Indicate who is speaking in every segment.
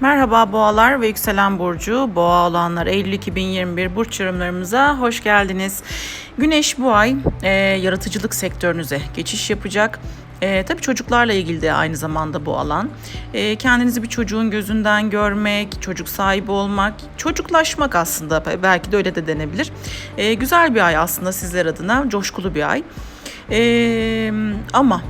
Speaker 1: Merhaba boğalar ve yükselen burcu boğa olanlar Eylül 2021 burç yorumlarımıza hoş geldiniz. Güneş bu ay e, yaratıcılık sektörünüze geçiş yapacak. E, tabii çocuklarla ilgili de aynı zamanda bu alan. E, kendinizi bir çocuğun gözünden görmek, çocuk sahibi olmak, çocuklaşmak aslında belki de öyle de denebilir. E, güzel bir ay aslında sizler adına, coşkulu bir ay. E, ama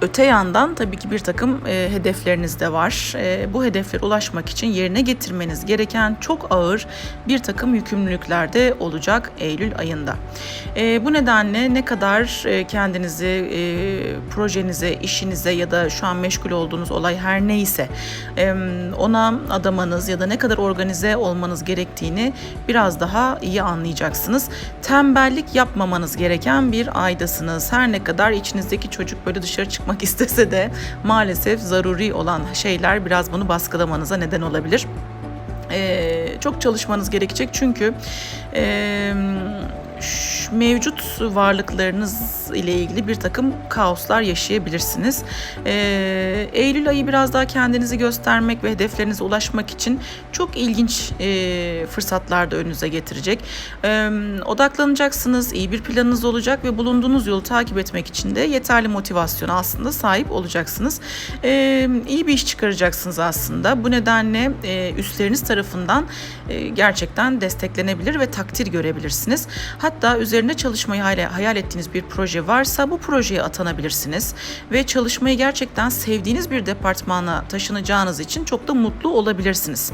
Speaker 1: Öte yandan tabii ki bir takım e, hedefleriniz de var. E, bu hedeflere ulaşmak için yerine getirmeniz gereken çok ağır bir takım yükümlülükler de olacak Eylül ayında. E, bu nedenle ne kadar e, kendinizi e, projenize, işinize ya da şu an meşgul olduğunuz olay her neyse e, ona adamanız ya da ne kadar organize olmanız gerektiğini biraz daha iyi anlayacaksınız. Tembellik yapmamanız gereken bir aydasınız. Her ne kadar içinizdeki çocuk böyle dışarı çıkmak istese de maalesef zaruri olan şeyler biraz bunu baskılamanıza neden olabilir. Ee, çok çalışmanız gerekecek çünkü e, mevcut varlıklarınız ile ilgili bir takım kaoslar yaşayabilirsiniz. Ee, Eylül ayı biraz daha kendinizi göstermek ve hedeflerinize ulaşmak için çok ilginç e, fırsatlar da önünüze getirecek. Ee, odaklanacaksınız, iyi bir planınız olacak ve bulunduğunuz yolu takip etmek için de yeterli motivasyona aslında sahip olacaksınız. Ee, iyi bir iş çıkaracaksınız aslında. Bu nedenle e, üstleriniz tarafından e, gerçekten desteklenebilir ve takdir görebilirsiniz. Hatta üzerinde çalışmayı hayal ettiğiniz bir proje varsa bu projeye atanabilirsiniz ve çalışmayı gerçekten sevdiğiniz bir departmana taşınacağınız için çok da mutlu olabilirsiniz.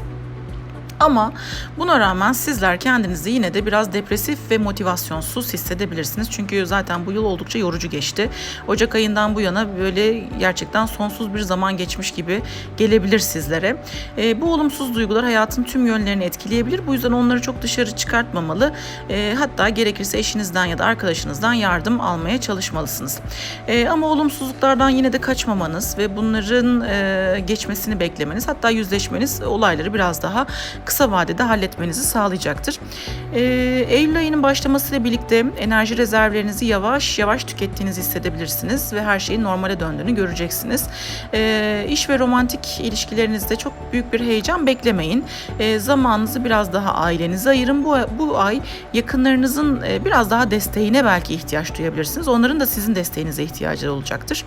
Speaker 1: Ama buna rağmen sizler kendinizi yine de biraz depresif ve motivasyonsuz hissedebilirsiniz. Çünkü zaten bu yıl oldukça yorucu geçti. Ocak ayından bu yana böyle gerçekten sonsuz bir zaman geçmiş gibi gelebilir sizlere. E, bu olumsuz duygular hayatın tüm yönlerini etkileyebilir. Bu yüzden onları çok dışarı çıkartmamalı. E, hatta gerekirse eşinizden ya da arkadaşınızdan yardım almaya çalışmalısınız. E, ama olumsuzluklardan yine de kaçmamanız ve bunların e, geçmesini beklemeniz hatta yüzleşmeniz olayları biraz daha kısa vadede halletmenizi sağlayacaktır. Ee, Eylül ayının başlamasıyla birlikte enerji rezervlerinizi yavaş yavaş tükettiğinizi hissedebilirsiniz ve her şeyin normale döndüğünü göreceksiniz. Ee, iş ve romantik ilişkilerinizde çok büyük bir heyecan beklemeyin. Ee, zamanınızı biraz daha ailenize ayırın. Bu, bu ay yakınlarınızın e, biraz daha desteğine belki ihtiyaç duyabilirsiniz. Onların da sizin desteğinize ihtiyacı olacaktır.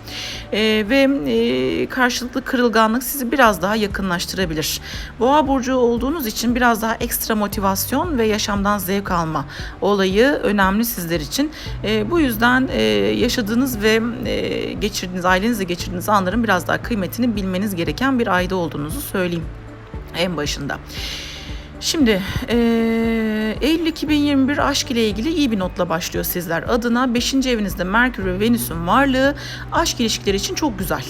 Speaker 1: Ee, ve e, karşılıklı kırılganlık sizi biraz daha yakınlaştırabilir. Boğa burcu olduğunuz için biraz daha ekstra motivasyon ve yaşamdan zevk alma olayı önemli sizler için. E, bu yüzden e, yaşadığınız ve e, geçirdiğiniz, ailenizle geçirdiğiniz anların biraz daha kıymetini bilmeniz gereken bir ayda olduğunuzu söyleyeyim en başında. Şimdi e, Eylül 2021 aşk ile ilgili iyi bir notla başlıyor sizler adına. 5. evinizde Merkür ve Venüs'ün varlığı aşk ilişkileri için çok güzel.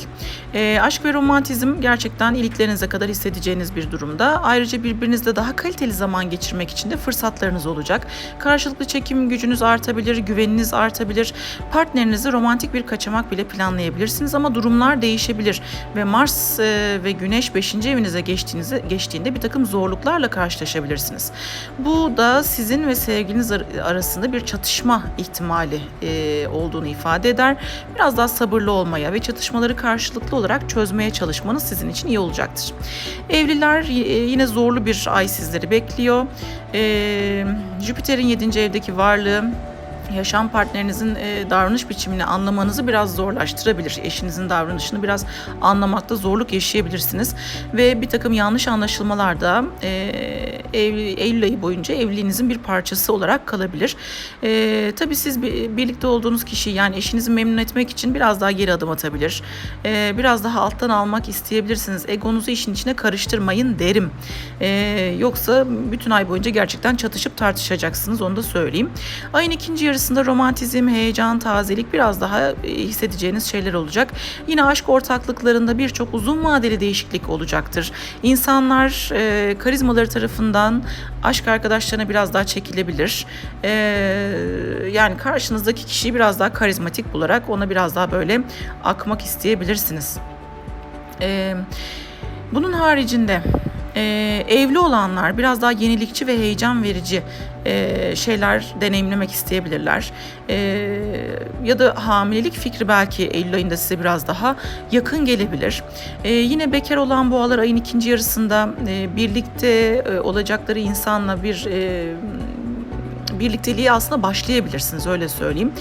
Speaker 1: E, aşk ve romantizm gerçekten iliklerinize kadar hissedeceğiniz bir durumda. Ayrıca birbirinizle daha kaliteli zaman geçirmek için de fırsatlarınız olacak. Karşılıklı çekim gücünüz artabilir, güveniniz artabilir. Partnerinizi romantik bir kaçamak bile planlayabilirsiniz ama durumlar değişebilir ve Mars e, ve Güneş 5. evinize geçtiğinizde geçtiğinde bir takım zorluklarla karşılaşabilirsiniz. Bu da sizin ve sevgiliniz arasında bir çatışma ihtimali e, olduğunu ifade eder. Biraz daha sabırlı olmaya ve çatışmaları karşılıklı olarak çözmeye çalışmanız sizin için iyi olacaktır. Evliler e, yine zorlu bir ay sizleri bekliyor. E, Jüpiter'in 7. evdeki varlığı yaşam partnerinizin e, davranış biçimini anlamanızı biraz zorlaştırabilir. Eşinizin davranışını biraz anlamakta zorluk yaşayabilirsiniz. Ve bir takım yanlış anlaşılmalar da e, Eylül ayı boyunca evliliğinizin bir parçası olarak kalabilir. E, tabii siz birlikte olduğunuz kişi yani eşinizi memnun etmek için biraz daha geri adım atabilir. E, biraz daha alttan almak isteyebilirsiniz. Egonuzu işin içine karıştırmayın derim. E, yoksa bütün ay boyunca gerçekten çatışıp tartışacaksınız onu da söyleyeyim. Ayın ikinci yarısı arasında romantizm, heyecan, tazelik biraz daha e, hissedeceğiniz şeyler olacak. Yine aşk ortaklıklarında birçok uzun vadeli değişiklik olacaktır. İnsanlar e, karizmaları tarafından aşk arkadaşlarına biraz daha çekilebilir. E, yani karşınızdaki kişiyi biraz daha karizmatik bularak ona biraz daha böyle akmak isteyebilirsiniz. E, bunun haricinde E, evli olanlar biraz daha yenilikçi ve heyecan verici e, şeyler deneyimlemek isteyebilirler. E, ya da hamilelik fikri belki Eylül ayında size biraz daha yakın gelebilir. E, yine bekar olan boğalar ayın ikinci yarısında e, birlikte e, olacakları insanla bir e, birlikteliği aslında başlayabilirsiniz öyle söyleyeyim.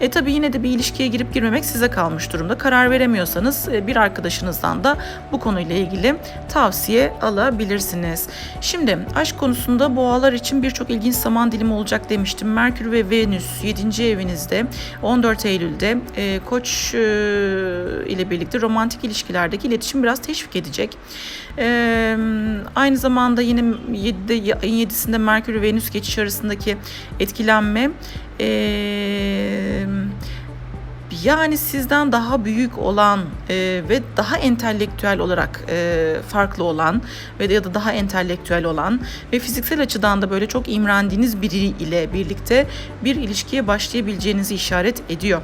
Speaker 1: E tabii yine de bir ilişkiye girip girmemek size kalmış durumda. Karar veremiyorsanız e, bir arkadaşınızdan da bu konuyla ilgili tavsiye alabilirsiniz. Şimdi aşk konusunda boğalar için birçok ilginç zaman dilimi olacak demiştim. Merkür ve Venüs 7. evinizde 14 Eylül'de e, Koç e, ile birlikte romantik ilişkilerdeki iletişim biraz teşvik edecek. E, aynı zamanda yine 7'de, ayın 7'sinde Merkür ve Venüs geçiş arasındaki etkilenme e, yani sizden daha büyük olan e, ve daha entelektüel olarak e, farklı olan ve ya da daha entelektüel olan ve fiziksel açıdan da böyle çok imrendiğiniz biri ile birlikte bir ilişkiye başlayabileceğinizi işaret ediyor.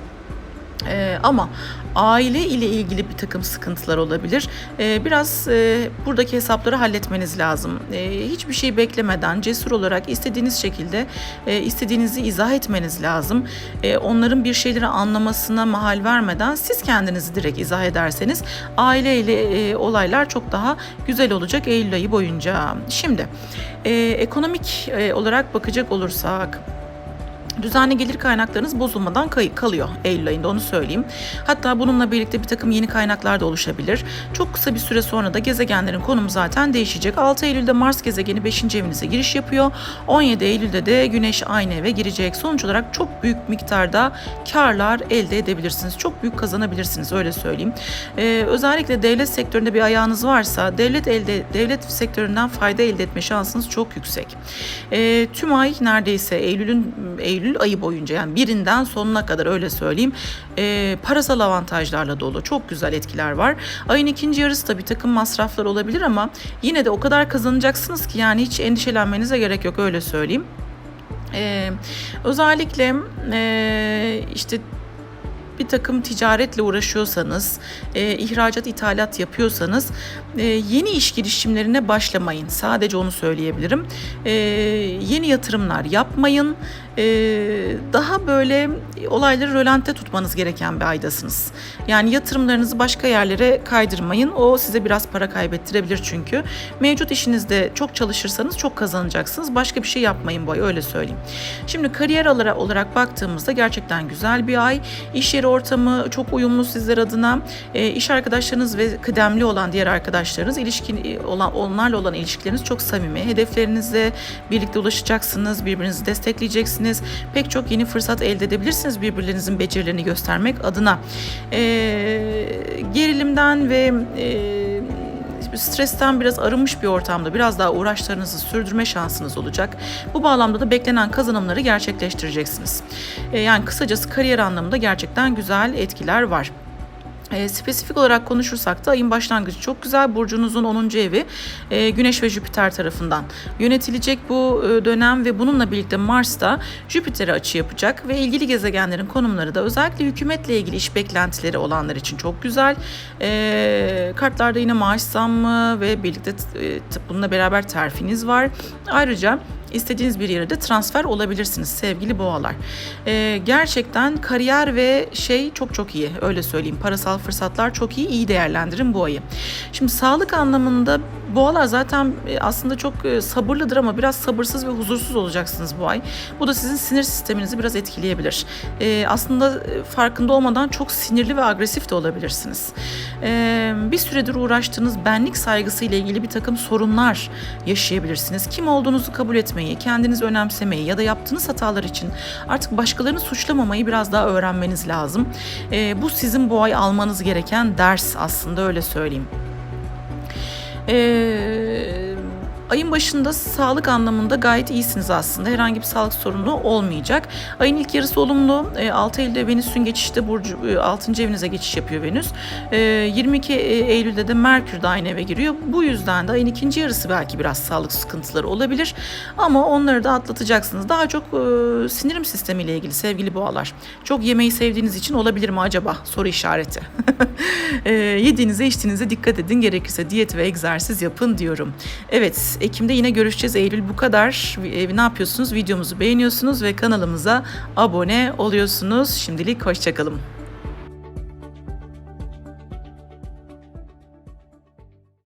Speaker 1: Ee, ama aile ile ilgili bir takım sıkıntılar olabilir. Ee, biraz e, buradaki hesapları halletmeniz lazım. Ee, hiçbir şey beklemeden cesur olarak istediğiniz şekilde e, istediğinizi izah etmeniz lazım. E, onların bir şeyleri anlamasına mahal vermeden siz kendinizi direkt izah ederseniz aile ile e, olaylar çok daha güzel olacak Eylül ayı boyunca. Şimdi e, ekonomik e, olarak bakacak olursak düzenli gelir kaynaklarınız bozulmadan kay- kalıyor Eylül ayında onu söyleyeyim. Hatta bununla birlikte bir takım yeni kaynaklar da oluşabilir. Çok kısa bir süre sonra da gezegenlerin konumu zaten değişecek. 6 Eylül'de Mars gezegeni 5. evinize giriş yapıyor. 17 Eylül'de de Güneş aynı eve girecek. Sonuç olarak çok büyük miktarda karlar elde edebilirsiniz. Çok büyük kazanabilirsiniz öyle söyleyeyim. Ee, özellikle devlet sektöründe bir ayağınız varsa devlet elde devlet sektöründen fayda elde etme şansınız çok yüksek. Ee, tüm ay neredeyse Eylül'ün Eylül Eylül ayı boyunca yani birinden sonuna kadar öyle söyleyeyim e, parasal avantajlarla dolu. Çok güzel etkiler var. Ayın ikinci yarısı da bir takım masraflar olabilir ama yine de o kadar kazanacaksınız ki yani hiç endişelenmenize gerek yok öyle söyleyeyim. Ee, özellikle e, işte bir takım ticaretle uğraşıyorsanız, e, ihracat, ithalat yapıyorsanız e, yeni iş girişimlerine başlamayın. Sadece onu söyleyebilirim. E, yeni yatırımlar yapmayın. E, daha böyle olayları rölante tutmanız gereken bir aydasınız. Yani yatırımlarınızı başka yerlere kaydırmayın. O size biraz para kaybettirebilir çünkü. Mevcut işinizde çok çalışırsanız çok kazanacaksınız. Başka bir şey yapmayın bu ay öyle söyleyeyim. Şimdi kariyer olarak baktığımızda gerçekten güzel bir ay. İş yeri ortamı çok uyumlu sizler adına. E, iş arkadaşlarınız ve kıdemli olan diğer arkadaşlarınız ilişkin olan onlarla olan ilişkileriniz çok samimi. Hedeflerinize birlikte ulaşacaksınız, birbirinizi destekleyeceksiniz. Pek çok yeni fırsat elde edebilirsiniz birbirlerinizin becerilerini göstermek adına. E, gerilimden ve e, stresten biraz arınmış bir ortamda biraz daha uğraşlarınızı sürdürme şansınız olacak. Bu bağlamda da beklenen kazanımları gerçekleştireceksiniz. E, yani kısacası kariyer anlamında gerçekten güzel etkiler var. E, spesifik olarak konuşursak da ayın başlangıcı çok güzel. Burcunuzun 10. evi e, Güneş ve Jüpiter tarafından yönetilecek bu e, dönem ve bununla birlikte Mars da Jüpiter'e açı yapacak ve ilgili gezegenlerin konumları da özellikle hükümetle ilgili iş beklentileri olanlar için çok güzel. E, kartlarda yine maaş zammı ve birlikte e, bununla beraber terfiniz var. Ayrıca istediğiniz bir yere de transfer olabilirsiniz sevgili boğalar. Ee, gerçekten kariyer ve şey çok çok iyi öyle söyleyeyim. Parasal fırsatlar çok iyi. iyi değerlendirin bu ayı. Şimdi sağlık anlamında boğalar zaten e, aslında çok e, sabırlıdır ama biraz sabırsız ve huzursuz olacaksınız bu ay. Bu da sizin sinir sisteminizi biraz etkileyebilir. Ee, aslında e, farkında olmadan çok sinirli ve agresif de olabilirsiniz. Ee, bir süredir uğraştığınız benlik saygısı ile ilgili bir takım sorunlar yaşayabilirsiniz. Kim olduğunuzu kabul etmeyi, kendinizi önemsemeyi ya da yaptığınız hatalar için artık başkalarını suçlamamayı biraz daha öğrenmeniz lazım. E, bu sizin bu ay almanız gereken ders aslında öyle söyleyeyim. Eee Ayın başında sağlık anlamında gayet iyisiniz aslında. Herhangi bir sağlık sorunu olmayacak. Ayın ilk yarısı olumlu. E, 6 Eylül'de Venüs'ün geçişte burcu e, 6. evinize geçiş yapıyor Venüs. E, 22 Eylül'de de Merkür de aynı eve giriyor. Bu yüzden de ayın ikinci yarısı belki biraz sağlık sıkıntıları olabilir. Ama onları da atlatacaksınız. Daha çok e, sinirim sistemiyle ilgili sevgili boğalar. Çok yemeği sevdiğiniz için olabilir mi acaba? Soru işareti. e, yediğinize içtiğinize dikkat edin. Gerekirse diyet ve egzersiz yapın diyorum. Ekim'de yine görüşeceğiz. Eylül bu kadar. E, ne yapıyorsunuz? Videomuzu beğeniyorsunuz ve kanalımıza abone oluyorsunuz. Şimdilik hoşçakalın.